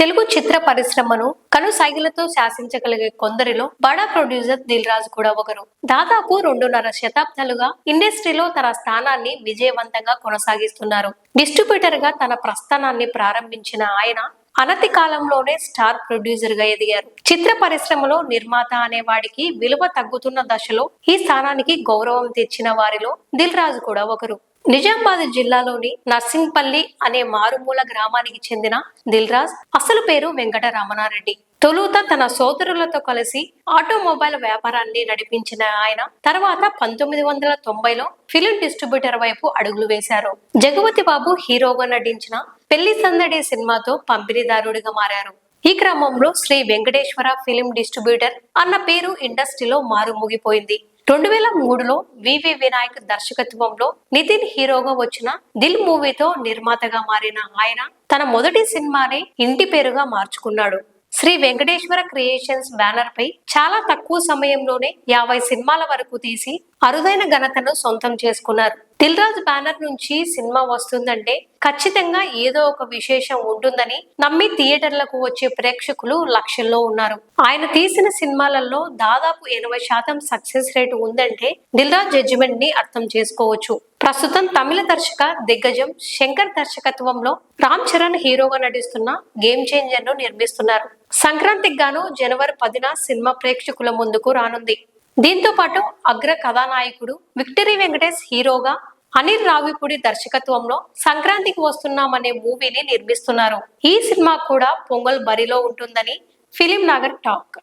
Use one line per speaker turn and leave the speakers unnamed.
తెలుగు చిత్ర పరిశ్రమను కనుసైగులతో శాసించగలిగే కొందరిలో బడా ప్రొడ్యూసర్ దిల్ రాజు కూడా ఒకరు. దాదాపు రెండున్నర శతాబ్దాలుగా ఇండస్ట్రీలో తన స్థానాన్ని విజయవంతంగా కొనసాగిస్తున్నారు. డిస్ట్రిబ్యూటర్గా తన ప్రస్థానాన్ని ప్రారంభించిన ఆయన అనతి కాలంలోనే స్టార్ ప్రొడ్యూసర్గా ఎదిగారు. చిత్ర పరిశ్రమలో నిర్మాత అనే వాడికి విలువ తగ్గుతున్న దశలో ఈ స్థానానికి గౌరవం తెచ్చిన వారిలో దిల్ రాజు కూడా ఒకరు. నిజామాబాద్ జిల్లాలోని నర్సింగ్పల్లి అనే మారుమూల గ్రామానికి చెందిన దిల్ రాజ్ అసలు పేరు వెంకట రమణారెడ్డి తొలుత తన సోదరులతో కలిసి ఆటోమొబైల్ వ్యాపారాన్ని నడిపించిన ఆయన తర్వాత పంతొమ్మిది వందల తొంభైలో ఫిలిం డిస్ట్రిబ్యూటర్ వైపు అడుగులు వేశారు. జగవతి బాబు హీరోగా నటించిన పెళ్ళి సందడి సినిమాతో పంపిణీదారుడిగా మారారు. ఈ క్రమంలో శ్రీ వెంకటేశ్వర ఫిలిం డిస్ట్రిబ్యూటర్ అన్న పేరు ఇండస్ట్రీలో మారుమోగిపోయింది రెండు వేల మూడులో వివి వినాయక్ దర్శకత్వంలో నితిన్ హీరోగా వచ్చిన దిల్ మూవీతో నిర్మాతగా మారిన ఆయన తన మొదటి సినిమానే ఇంటి పేరుగా మార్చుకున్నాడు. శ్రీ వెంకటేశ్వర క్రియేషన్స్ బ్యానర్ పై చాలా తక్కువ సమయంలోనే యాభై సినిమాల వరకు తీసి అరుదైన ఘనతను సొంతం చేసుకున్నారు. రాజ్ బ్యానర్ నుంచి సినిమా వస్తుందంటే ఖచ్చితంగా ఏదో ఒక విశేషం ఉంటుందని నమ్మి థియేటర్లకు వచ్చే ప్రేక్షకులు లక్షల్లో ఉన్నారు. ఆయన తీసిన సినిమాలలో దాదాపు ఎనభై శాతం సక్సెస్ రేట్ ఉందంటే దిల్ రాజ్ జడ్జిమెంట్ని అర్థం చేసుకోవచ్చు. ప్రస్తుతం తమిళ దర్శక దిగ్గజం శంకర్ దర్శకత్వంలో రామ్ చరణ్ హీరోగా నటిస్తున్న గేమ్ చేంజర్ను నిర్మిస్తున్నారు. సంక్రాంతికి గాను జనవరి పదిన సినిమా ప్రేక్షకుల ముందుకు రానుంది. దీంతో పాటు అగ్ర కథానాయకుడు విక్టరీ వెంకటేష్ హీరోగా అనిల్ రావిపూడి దర్శకత్వంలో సంక్రాంతికి వస్తున్నామనే మూవీని నిర్మిస్తున్నారు. ఈ సినిమా కూడా పొంగల్ బరిలో ఉంటుందని ఫిలిం నగర్ టాక్.